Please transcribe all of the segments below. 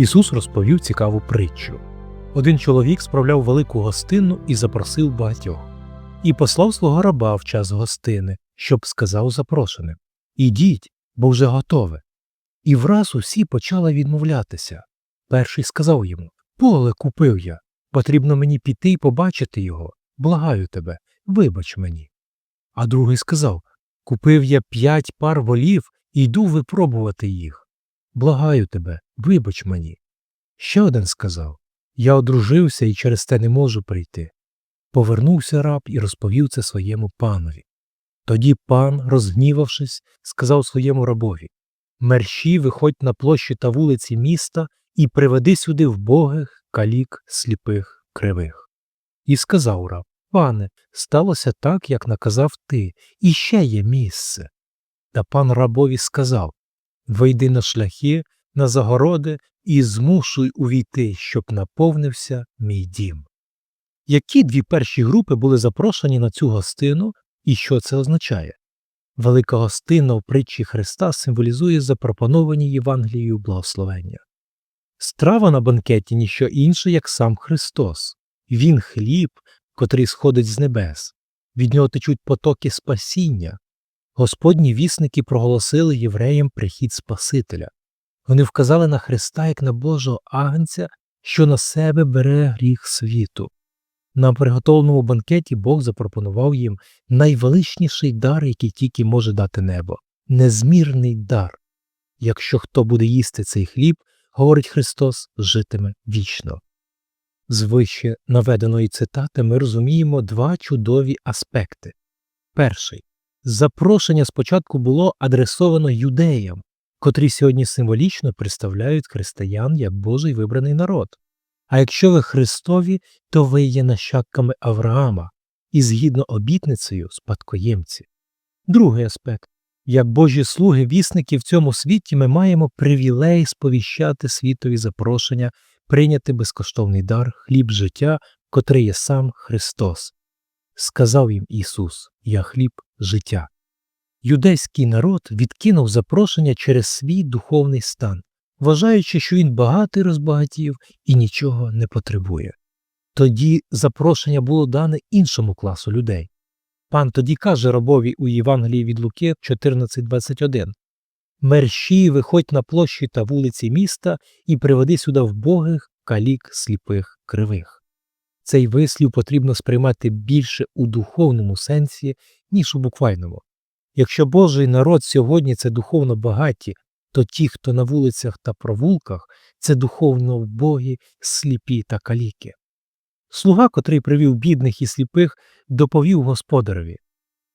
Ісус розповів цікаву притчу. Один чоловік справляв велику гостину і запросив багатьох, і послав свого раба в час гостини, щоб сказав запрошеним Ідіть, бо вже готове. І враз усі почали відмовлятися. Перший сказав йому Поле купив я. Потрібно мені піти і побачити його. Благаю тебе, вибач мені. А другий сказав Купив я п'ять пар волів і йду випробувати їх. Благаю тебе, вибач мені. Ще один сказав Я одружився і через те не можу прийти. Повернувся раб і розповів це своєму панові. Тоді пан, розгнівавшись, сказав своєму рабові Мерщі виходь на площі та вулиці міста і приведи сюди вбогих, калік, сліпих, кривих. І сказав раб Пане, сталося так, як наказав ти, і ще є місце. Та пан рабові сказав Вийди на шляхи, на загороди і змушуй увійти, щоб наповнився мій дім. Які дві перші групи були запрошені на цю гостину і що це означає? Велика гостина в притчі Христа символізує запропоновані Євангелією благословення. Страва на банкеті ніщо інше, як сам Христос. Він хліб, котрий сходить з небес. Від нього течуть потоки спасіння. Господні вісники проголосили євреям прихід Спасителя. Вони вказали на Христа як на Божого агнця, що на себе бере гріх світу. На приготовленому банкеті Бог запропонував їм найвеличніший дар, який тільки може дати небо незмірний дар. Якщо хто буде їсти цей хліб, говорить Христос, житиме вічно. З вище наведеної цитати ми розуміємо два чудові аспекти. Перший запрошення спочатку було адресовано юдеям, котрі сьогодні символічно представляють християн як Божий вибраний народ. А якщо ви Христові, то ви є нащадками Авраама і згідно обітницею спадкоємці. Другий аспект як Божі слуги вісники в цьому світі ми маємо привілей сповіщати світові запрошення, прийняти безкоштовний дар, хліб життя, котрий є сам Христос. Сказав їм Ісус Я хліб життя. Юдейський народ відкинув запрошення через свій духовний стан, вважаючи, що він багатий розбагатів і нічого не потребує. Тоді запрошення було дане іншому класу людей. Пан тоді каже рабові у Євангелії від Луки 14.21 Мерщі виходь на площі та вулиці міста і приведи сюди вбогих, калік, сліпих, кривих. Цей вислів потрібно сприймати більше у духовному сенсі, ніж у буквальному. Якщо Божий народ сьогодні це духовно багаті, то ті, хто на вулицях та провулках, це духовно вбогі, сліпі та каліки. Слуга, котрий привів бідних і сліпих, доповів господареві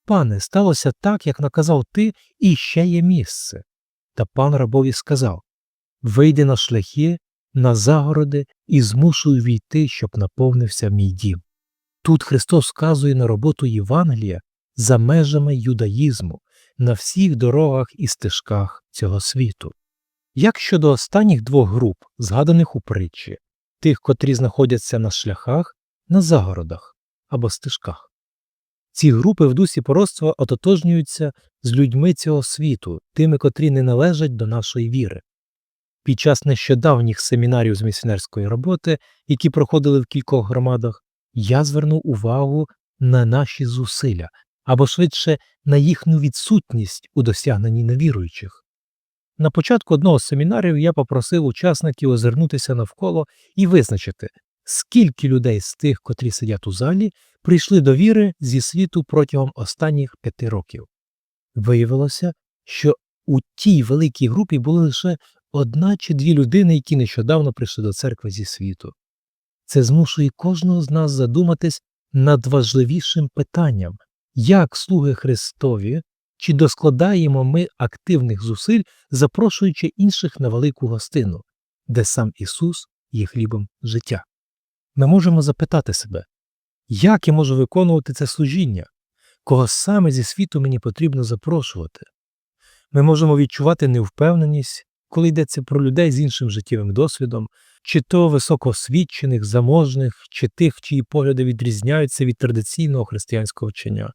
Пане, сталося так, як наказав ти, і ще є місце. Та пан рабові сказав Вийди на шляхи, на загороди і змушуй війти, щоб наповнився мій дім. Тут Христос вказує на роботу Євангелія за межами юдаїзму на всіх дорогах і стежках цього світу. Як щодо останніх двох груп, згаданих у притчі, тих, котрі знаходяться на шляхах, на загородах або стежках. Ці групи в дусі пороцтва ототожнюються з людьми цього світу, тими, котрі не належать до нашої віри. Під час нещодавніх семінарів з місіонерської роботи, які проходили в кількох громадах, я звернув увагу на наші зусилля або швидше на їхню відсутність у досягненні невіруючих. На початку одного з семінарів я попросив учасників озирнутися навколо і визначити, скільки людей з тих, котрі сидять у залі, прийшли до віри зі світу протягом останніх п'яти років. Виявилося, що у тій великій групі були лише одна чи дві людини, які нещодавно прийшли до церкви зі світу. Це змушує кожного з нас задуматись над важливішим питанням як слуги Христові, чи доскладаємо ми активних зусиль, запрошуючи інших на велику гостину, де сам Ісус є хлібом життя. Ми можемо запитати себе, як я можу виконувати це служіння, кого саме зі світу мені потрібно запрошувати? Ми можемо відчувати невпевненість, коли йдеться про людей з іншим життєвим досвідом, чи то високоосвічених, заможних, чи тих, чиї погляди відрізняються від традиційного християнського вчення.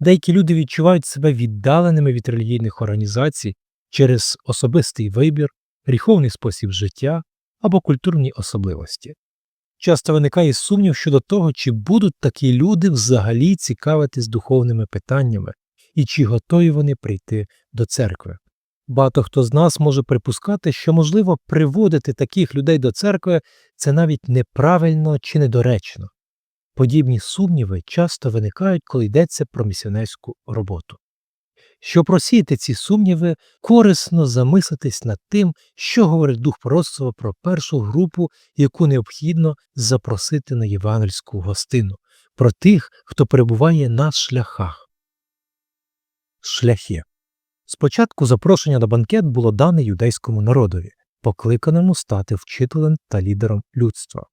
Деякі люди відчувають себе віддаленими від релігійних організацій через особистий вибір, гріховний спосіб життя або культурні особливості. Часто виникає сумнів щодо того, чи будуть такі люди взагалі цікавитись духовними питаннями і чи готові вони прийти до церкви. Багато хто з нас може припускати, що, можливо, приводити таких людей до церкви це навіть неправильно чи недоречно. Подібні сумніви часто виникають, коли йдеться про місіонерську роботу. Щоб просіяти ці сумніви, корисно замислитись над тим, що говорить дух пророцтва про першу групу, яку необхідно запросити на євангельську гостину, про тих, хто перебуває на шляхах. Шляхи. Спочатку запрошення на банкет було дане юдейському народові, покликаному стати вчителем та лідером людства.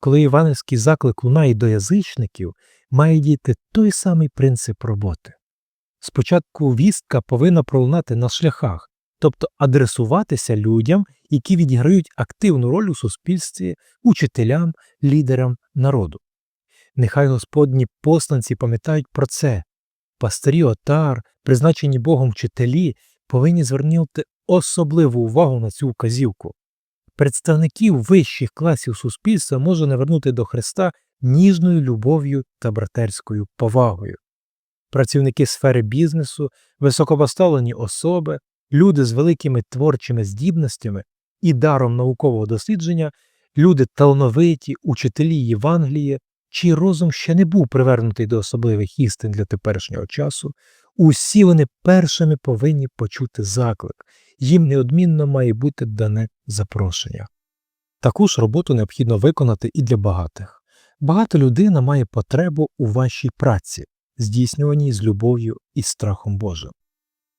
Коли івангельський заклик лунає до язичників, має діяти той самий принцип роботи. Спочатку вістка повинна пролунати на шляхах, тобто адресуватися людям, які відіграють активну роль у суспільстві, учителям, лідерам народу. Нехай Господні посланці пам'ятають про це. Пастирі отар, призначені Богом вчителі, повинні звернути особливу увагу на цю вказівку. Представників вищих класів суспільства може навернути до Христа ніжною любов'ю та братерською повагою. Працівники сфери бізнесу, високопоставлені особи, люди з великими творчими здібностями і даром наукового дослідження, люди талановиті, учителі Євангелії, чий розум ще не був привернутий до особливих істин для теперішнього часу, усі вони першими повинні почути заклик, їм неодмінно має бути дане запрошення. Таку ж роботу необхідно виконати і для багатих. Багата людина має потребу у вашій праці, здійснюваній з любов'ю і страхом Божим.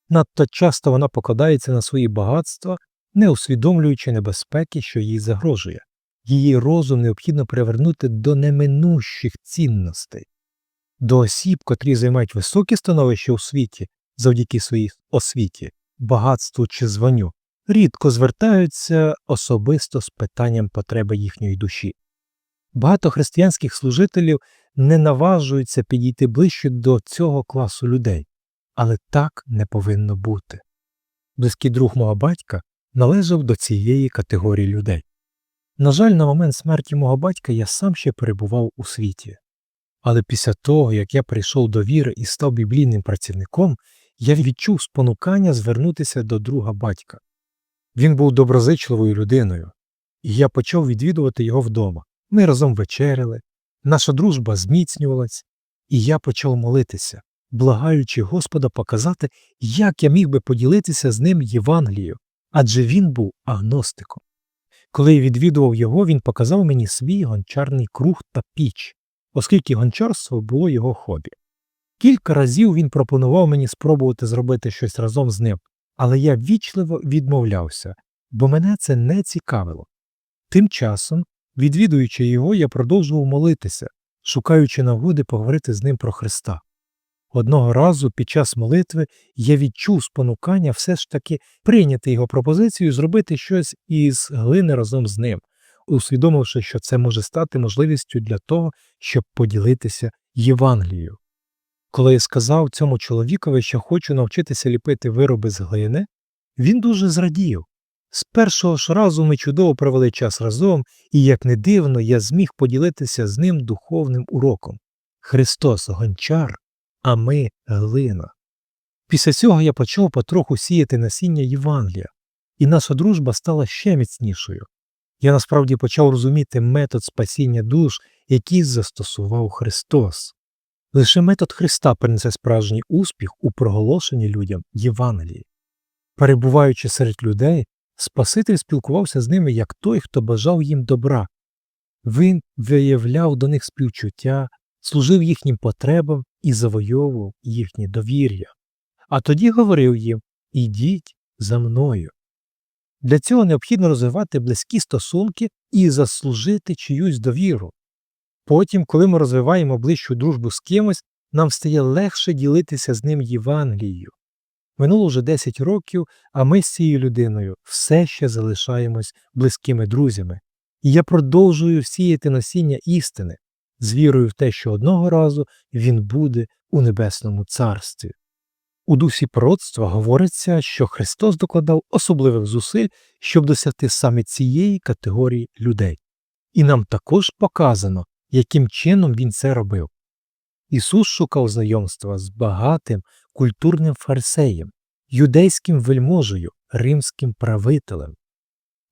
Надто часто вона покладається на свої багатства, не усвідомлюючи небезпеки, що їй загрожує. Її розум необхідно привернути до неминущих цінностей, до осіб, котрі займають високі становища у світі завдяки своїй освіті, багатству чи званню, рідко звертаються особисто з питанням потреби їхньої душі. Багато християнських служителів не наважуються підійти ближче до цього класу людей, але так не повинно бути. Близький друг мого батька належав до цієї категорії людей. На жаль, на момент смерті мого батька я сам ще перебував у світі. Але після того, як я прийшов до віри і став біблійним працівником, я відчув спонукання звернутися до друга батька. Він був доброзичливою людиною, і я почав відвідувати його вдома. Ми разом вечеряли, наша дружба зміцнювалась, і я почав молитися, благаючи Господа показати, як я міг би поділитися з ним Євангелією, адже він був агностиком. Коли я відвідував його, він показав мені свій гончарний круг та піч, оскільки гончарство було його хобі. Кілька разів він пропонував мені спробувати зробити щось разом з ним, але я вічливо відмовлявся, бо мене це не цікавило. Тим часом, відвідуючи його, я продовжував молитися, шукаючи нагоди поговорити з ним про Христа. Одного разу під час молитви я відчув спонукання все ж таки прийняти його пропозицію зробити щось із глини разом з ним, усвідомивши, що це може стати можливістю для того, щоб поділитися Євангелією. Коли я сказав цьому чоловікові, що хочу навчитися ліпити вироби з глини, він дуже зрадів. З першого ж разу ми чудово провели час разом, і, як не дивно, я зміг поділитися з ним духовним уроком. Христос гончар, а ми глина. Після цього я почав потроху сіяти насіння Євангелія, і наша дружба стала ще міцнішою. Я насправді почав розуміти метод спасіння душ, який застосував Христос. Лише метод Христа принесе справжній успіх у проголошенні людям Євангелії. Перебуваючи серед людей, Спаситель спілкувався з ними як той, хто бажав їм добра. Він виявляв до них співчуття, служив їхнім потребам і завойовував їхнє довір'я. А тоді говорив їм Ідіть за мною. Для цього необхідно розвивати близькі стосунки і заслужити чиюсь довіру. Потім, коли ми розвиваємо ближчу дружбу з кимось, нам стає легше ділитися з ним Євангелією. Минуло вже 10 років, а ми з цією людиною все ще залишаємось близькими друзями, і я продовжую сіяти насіння істини з вірою в те, що одного разу він буде у небесному царстві. У дусі пророцтва говориться, що Христос докладав особливих зусиль, щоб досягти саме цієї категорії людей. І нам також показано, яким чином він це робив. Ісус шукав знайомства з багатим культурним фарисеєм, юдейським вельможею, римським правителем.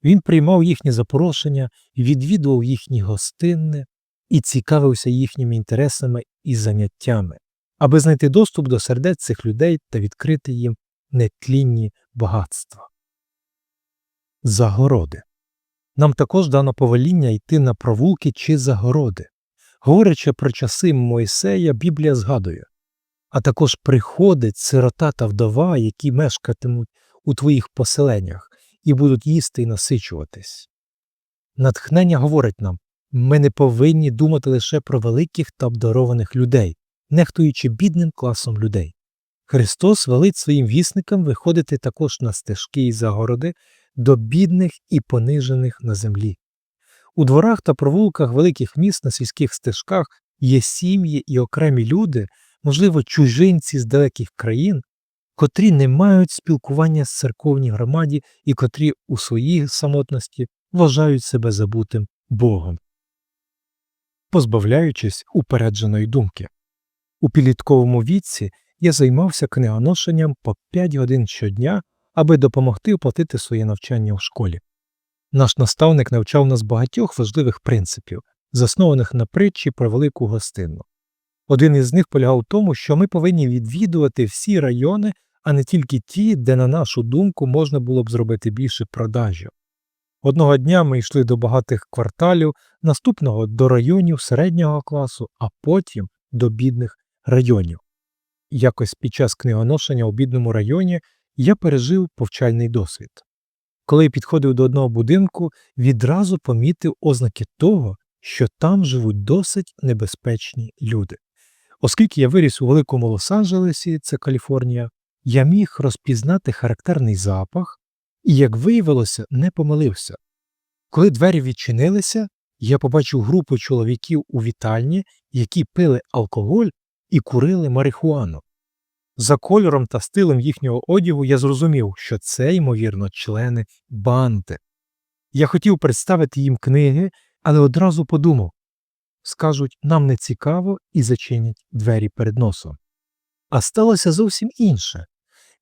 Він приймав їхні запрошення, відвідував їхні гостинне і цікавився їхніми інтересами і заняттями, аби знайти доступ до сердець цих людей та відкрити їм нетлінні багатства. Загороди. Нам також дано повеління йти на провулки чи загороди. Говорячи про часи Мойсея, Біблія згадує а також приходить сирота та вдова, які мешкатимуть у твоїх поселеннях і будуть їсти і насичуватись. Натхнення говорить нам ми не повинні думати лише про великих та обдарованих людей, нехтуючи бідним класом людей. Христос велить своїм вісникам виходити також на стежки і загороди до бідних і понижених на землі. У дворах та провулках великих міст на сільських стежках є сім'ї і окремі люди, можливо, чужинці з далеких країн, котрі не мають спілкування з церковній громаді і котрі у своїй самотності вважають себе забутим Богом, позбавляючись упередженої думки. У підлітковому віці я займався книгоношенням по 5 годин щодня, аби допомогти оплатити своє навчання у школі. Наш наставник навчав нас багатьох важливих принципів, заснованих на притчі про велику гостину. Один із них полягав у тому, що ми повинні відвідувати всі райони, а не тільки ті, де, на нашу думку, можна було б зробити більше продажів. Одного дня ми йшли до багатих кварталів, наступного до районів середнього класу, а потім до бідних районів. Якось під час книгоношення у бідному районі я пережив повчальний досвід. Коли підходив до одного будинку, відразу помітив ознаки того, що там живуть досить небезпечні люди. Оскільки я виріс у великому Лос-Анджелесі, це Каліфорнія, я міг розпізнати характерний запах і, як виявилося, не помилився. Коли двері відчинилися, я побачив групу чоловіків у вітальні, які пили алкоголь і курили марихуану. За кольором та стилем їхнього одягу я зрозумів, що це, ймовірно, члени банди. Я хотів представити їм книги, але одразу подумав скажуть нам не цікаво і зачинять двері перед носом. А сталося зовсім інше.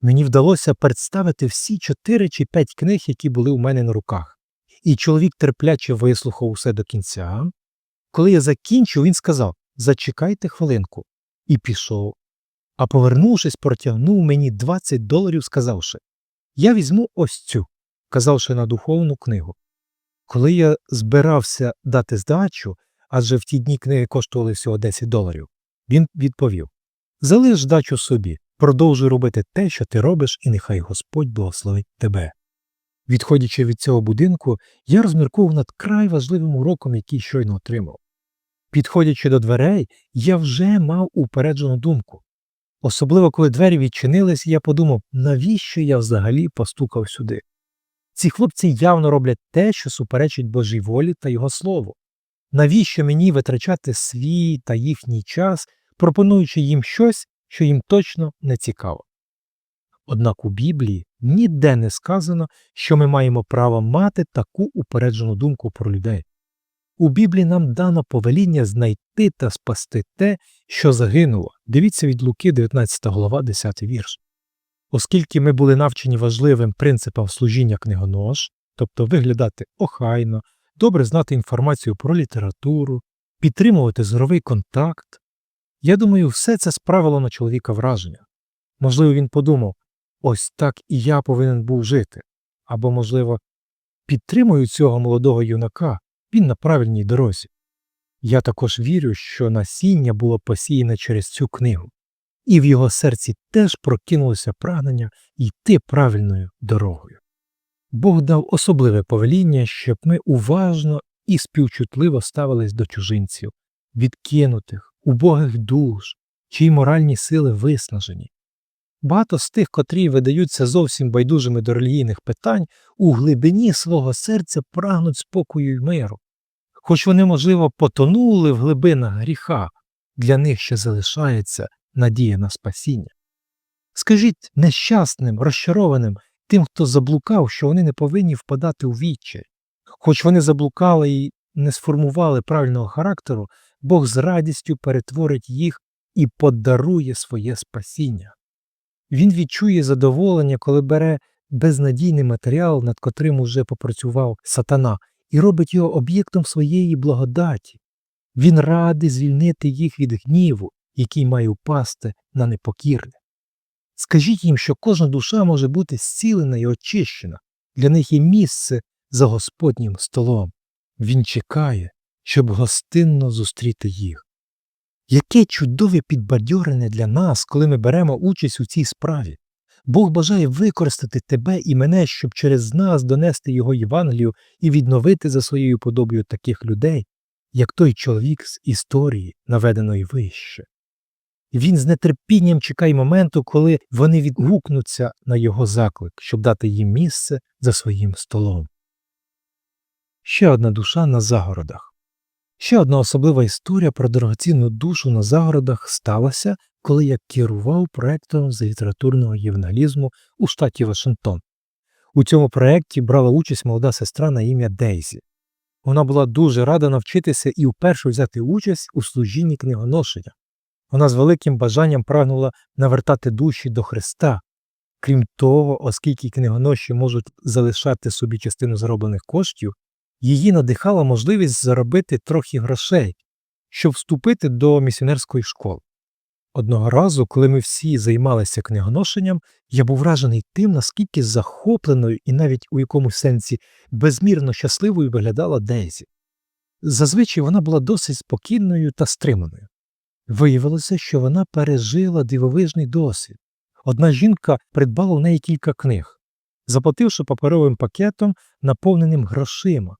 Мені вдалося представити всі чотири чи п'ять книг, які були у мене на руках, і чоловік терпляче вислухав усе до кінця. Коли я закінчив, він сказав Зачекайте хвилинку, і пішов. А повернувшись, протягнув мені 20 доларів, сказавши Я візьму ось цю, казавши на духовну книгу. Коли я збирався дати здачу, адже в ті дні книги коштували всього 10 доларів. Він відповів Залиш дачу собі, продовжуй робити те, що ти робиш, і нехай Господь благословить тебе. Відходячи від цього будинку, я розміркував над край важливим уроком, який щойно отримав. Підходячи до дверей, я вже мав упереджену думку. Особливо, коли двері відчинились, я подумав, навіщо я взагалі постукав сюди. Ці хлопці явно роблять те, що суперечить Божій волі та його слову. Навіщо мені витрачати свій та їхній час, пропонуючи їм щось, що їм точно не цікаво? Однак у Біблії ніде не сказано, що ми маємо право мати таку упереджену думку про людей. У Біблії нам дано повеління знайти та спасти те, що загинуло. Дивіться від Луки, 19 глава, 10 вірш. Оскільки ми були навчені важливим принципам служіння книгонож, тобто виглядати охайно, добре знати інформацію про літературу, підтримувати зоровий контакт. Я думаю, все це справило на чоловіка враження. Можливо, він подумав ось так і я повинен був жити. Або, можливо, підтримую цього молодого юнака, він на правильній дорозі. Я також вірю, що насіння було посіяне через цю книгу, і в його серці теж прокинулося прагнення йти правильною дорогою. Бог дав особливе повеління, щоб ми уважно і співчутливо ставились до чужинців, відкинутих, убогих душ, чиї моральні сили виснажені. Багато з тих, котрі видаються зовсім байдужими до релігійних питань, у глибині свого серця прагнуть спокою й миру. Хоч вони, можливо, потонули в глибинах гріха, для них ще залишається надія на спасіння. Скажіть нещасним, розчарованим, тим, хто заблукав, що вони не повинні впадати у відчай. Хоч вони заблукали і не сформували правильного характеру, Бог з радістю перетворить їх і подарує своє спасіння. Він відчує задоволення, коли бере безнадійний матеріал, над котрим уже попрацював сатана, і робить його об'єктом своєї благодаті. Він радий звільнити їх від гніву, який має впасти на непокірне. Скажіть їм, що кожна душа може бути зцілена і очищена, для них є місце за Господнім столом. Він чекає, щоб гостинно зустріти їх. Яке чудове підбадьорення для нас, коли ми беремо участь у цій справі. Бог бажає використати тебе і мене, щоб через нас донести його Євангелію і відновити за своєю подобою таких людей, як той чоловік з історії, наведеної вище. Він з нетерпінням чекає моменту, коли вони відгукнуться на його заклик, щоб дати їм місце за своїм столом. Ще одна душа на загородах. Ще одна особлива історія про дорогоцінну душу на загородах сталася, коли я керував проектом з літературного євангелізму у штаті Вашингтон. У цьому проєкті брала участь молода сестра на ім'я Дейзі. Вона була дуже рада навчитися і вперше взяти участь у служінні книгоношення. Вона з великим бажанням прагнула навертати душі до Христа. Крім того, оскільки книгоноші можуть залишати собі частину зароблених коштів, її надихала можливість заробити трохи грошей, щоб вступити до місіонерської школи. Одного разу, коли ми всі займалися книгоношенням, я був вражений тим, наскільки захопленою і навіть у якомусь сенсі безмірно щасливою виглядала Дейзі. Зазвичай вона була досить спокійною та стриманою. Виявилося, що вона пережила дивовижний досвід. Одна жінка придбала в неї кілька книг, заплативши паперовим пакетом, наповненим грошима.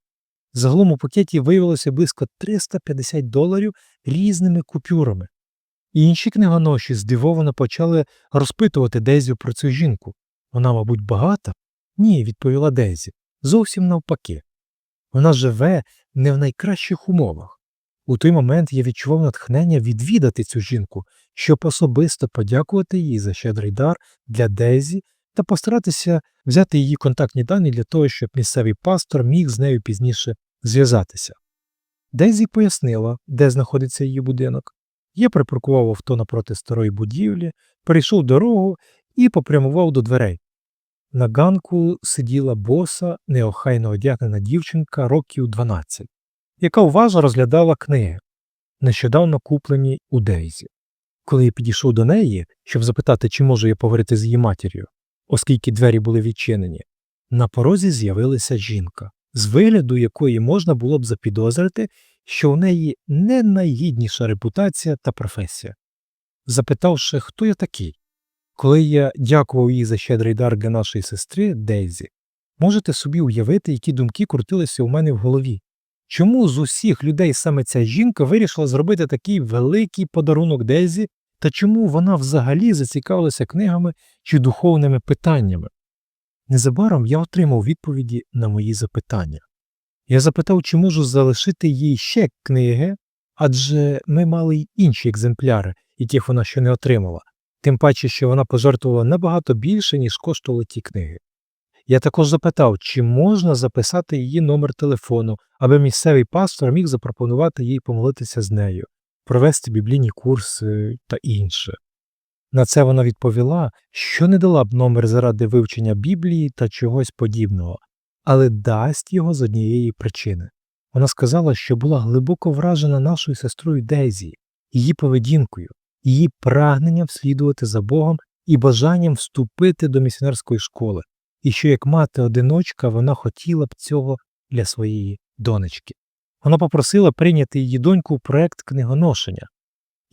Загалом у пакеті виявилося близько 350 доларів різними купюрами. І Інші книгоноші здивовано почали розпитувати Дезю про цю жінку. Вона, мабуть, багата? Ні, відповіла Дезі. Зовсім навпаки. Вона живе не в найкращих умовах. У той момент я відчував натхнення відвідати цю жінку, щоб особисто подякувати їй за щедрий дар для Дезі та постаратися взяти її контактні дані для того, щоб місцевий пастор міг з нею пізніше зв'язатися. Дезі пояснила, де знаходиться її будинок. Я припаркував авто напроти старої будівлі, перейшов дорогу і попрямував до дверей. На ганку сиділа боса, неохайно одягнена дівчинка років 12, яка уважно розглядала книги, нещодавно куплені у Дейзі. Коли я підійшов до неї, щоб запитати, чи можу я поговорити з її матір'ю, оскільки двері були відчинені, на порозі з'явилася жінка, з вигляду якої можна було б запідозрити, що у неї не найгідніша репутація та професія. Запитавши, хто я такий, коли я дякував їй за щедрий дар для нашої сестри Дейзі, можете собі уявити, які думки крутилися у мене в голові. Чому з усіх людей саме ця жінка вирішила зробити такий великий подарунок Дейзі, та чому вона взагалі зацікавилася книгами чи духовними питаннями? Незабаром я отримав відповіді на мої запитання. Я запитав, чи можу залишити їй ще книги, адже ми мали й інші екземпляри, яких вона ще не отримала, тим паче, що вона пожертвувала набагато більше, ніж коштували ті книги. Я також запитав, чи можна записати її номер телефону, аби місцевий пастор міг запропонувати їй помолитися з нею, провести біблійні курси та інше. На це вона відповіла, що не дала б номер заради вивчення Біблії та чогось подібного, але дасть його з однієї причини. Вона сказала, що була глибоко вражена нашою сестрою Дейзі, її поведінкою, її прагненням слідувати за Богом і бажанням вступити до місіонерської школи, і що як мати одиночка вона хотіла б цього для своєї донечки. Вона попросила прийняти її доньку в проект книгоношення.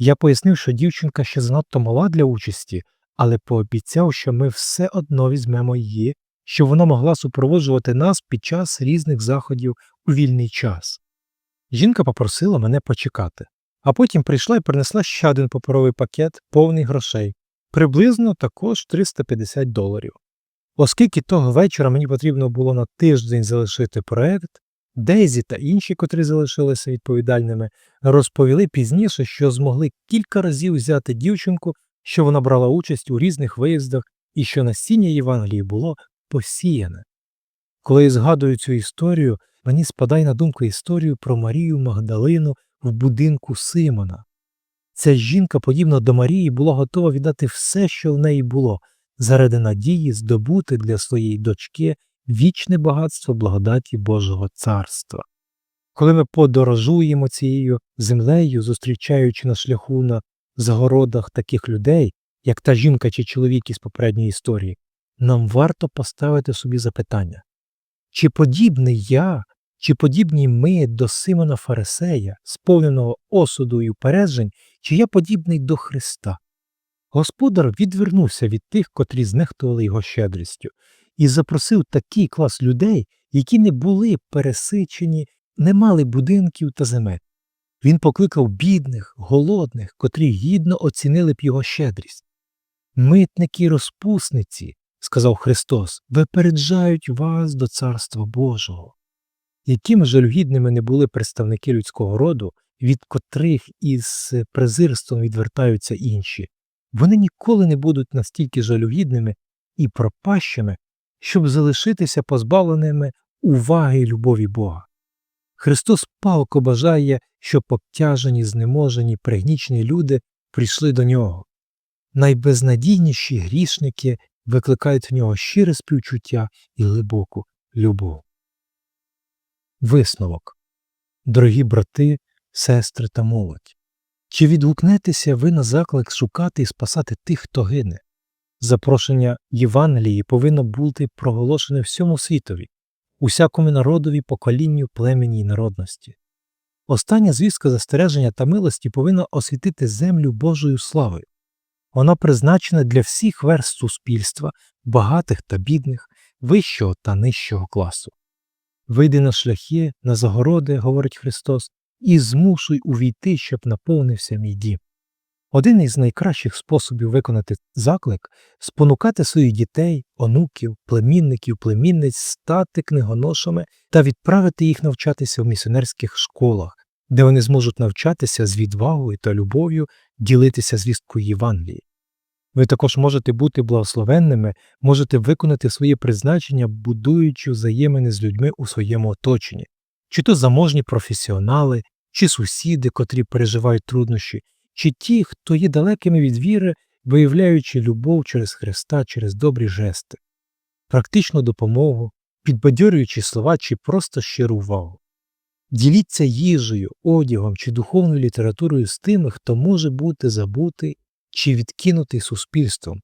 Я пояснив, що дівчинка ще занадто мала для участі, але пообіцяв, що ми все одно візьмемо її, щоб вона могла супроводжувати нас під час різних заходів у вільний час. Жінка попросила мене почекати, а потім прийшла і принесла ще один паперовий пакет, повний грошей, приблизно також 350 доларів. Оскільки того вечора мені потрібно було на тиждень залишити проект, Дейзі та інші, котрі залишилися відповідальними, розповіли пізніше, що змогли кілька разів взяти дівчинку що вона брала участь у різних виїздах і що насіння Євангелії було посіяне. Коли я згадую цю історію, мені спадає на думку історію про Марію Магдалину в будинку Симона. Ця жінка, подібно до Марії, була готова віддати все, що в неї було, заради надії здобути для своєї дочки вічне багатство благодаті Божого царства. Коли ми подорожуємо цією землею, зустрічаючи на шляху на загородах таких людей, як та жінка чи чоловік із попередньої історії, нам варто поставити собі запитання, чи подібний я, чи подібні ми до Симона Фарисея, сповненого осуду і упереджень, чи я подібний до Христа? Господар відвернувся від тих, котрі знехтували його щедрістю, і запросив такий клас людей, які не були пересичені, не мали будинків та земель. Він покликав бідних, голодних, котрі гідно оцінили б його щедрість. Митники розпусниці, сказав Христос, випереджають вас до Царства Божого. Якими жалюгідними не були представники людського роду, від котрих із презирством відвертаються інші, вони ніколи не будуть настільки жалюгідними і пропащими, щоб залишитися позбавленими уваги й любові Бога. Христос палко бажає, щоб обтяжені, знеможені, пригнічені люди прийшли до нього. Найбезнадійніші грішники викликають в нього щире співчуття і глибоку любов. Висновок Дорогі брати, сестри та молодь. Чи відгукнетеся ви на заклик шукати і спасати тих, хто гине? Запрошення Євангелії повинно бути проголошене всьому світові, усякому народові, поколінню, племені й народності. Остання звістка застереження та милості повинна освітити землю Божою славою. Вона призначена для всіх верст суспільства, багатих та бідних, вищого та нижчого класу. Вийди на шляхи, на загороди, говорить Христос, і змушуй увійти, щоб наповнився мій дім. Один із найкращих способів виконати заклик спонукати своїх дітей, онуків, племінників, племінниць стати книгоношами та відправити їх навчатися в місіонерських школах, де вони зможуть навчатися з відвагою та любов'ю ділитися звісткою Євангелії. Ви також можете бути благословенними, можете виконати своє призначення, будуючи взаємини з людьми у своєму оточенні, чи то заможні професіонали, чи сусіди, котрі переживають труднощі, чи ті, хто є далекими від віри, виявляючи любов через Христа, через добрі жести, практичну допомогу, підбадьорюючи слова чи просто щиру увагу. Діліться їжею, одягом чи духовною літературою з тими, хто може бути забутий чи відкинутий суспільством,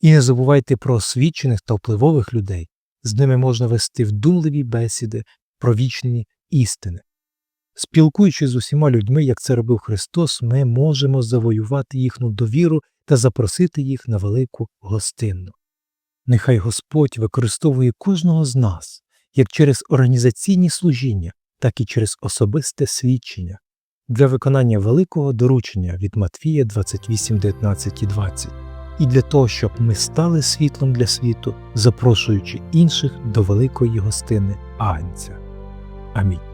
і не забувайте про освічених та впливових людей, з ними можна вести вдумливі бесіди про вічні істини. Спілкуючись з усіма людьми, як це робив Христос, ми можемо завоювати їхню довіру та запросити їх на велику гостинну. Нехай Господь використовує кожного з нас як через організаційні служіння, так і через особисте свідчення для виконання великого доручення від Матвія 28, 19 і 20, і для того, щоб ми стали світлом для світу, запрошуючи інших до великої гостини Агнця. Амінь.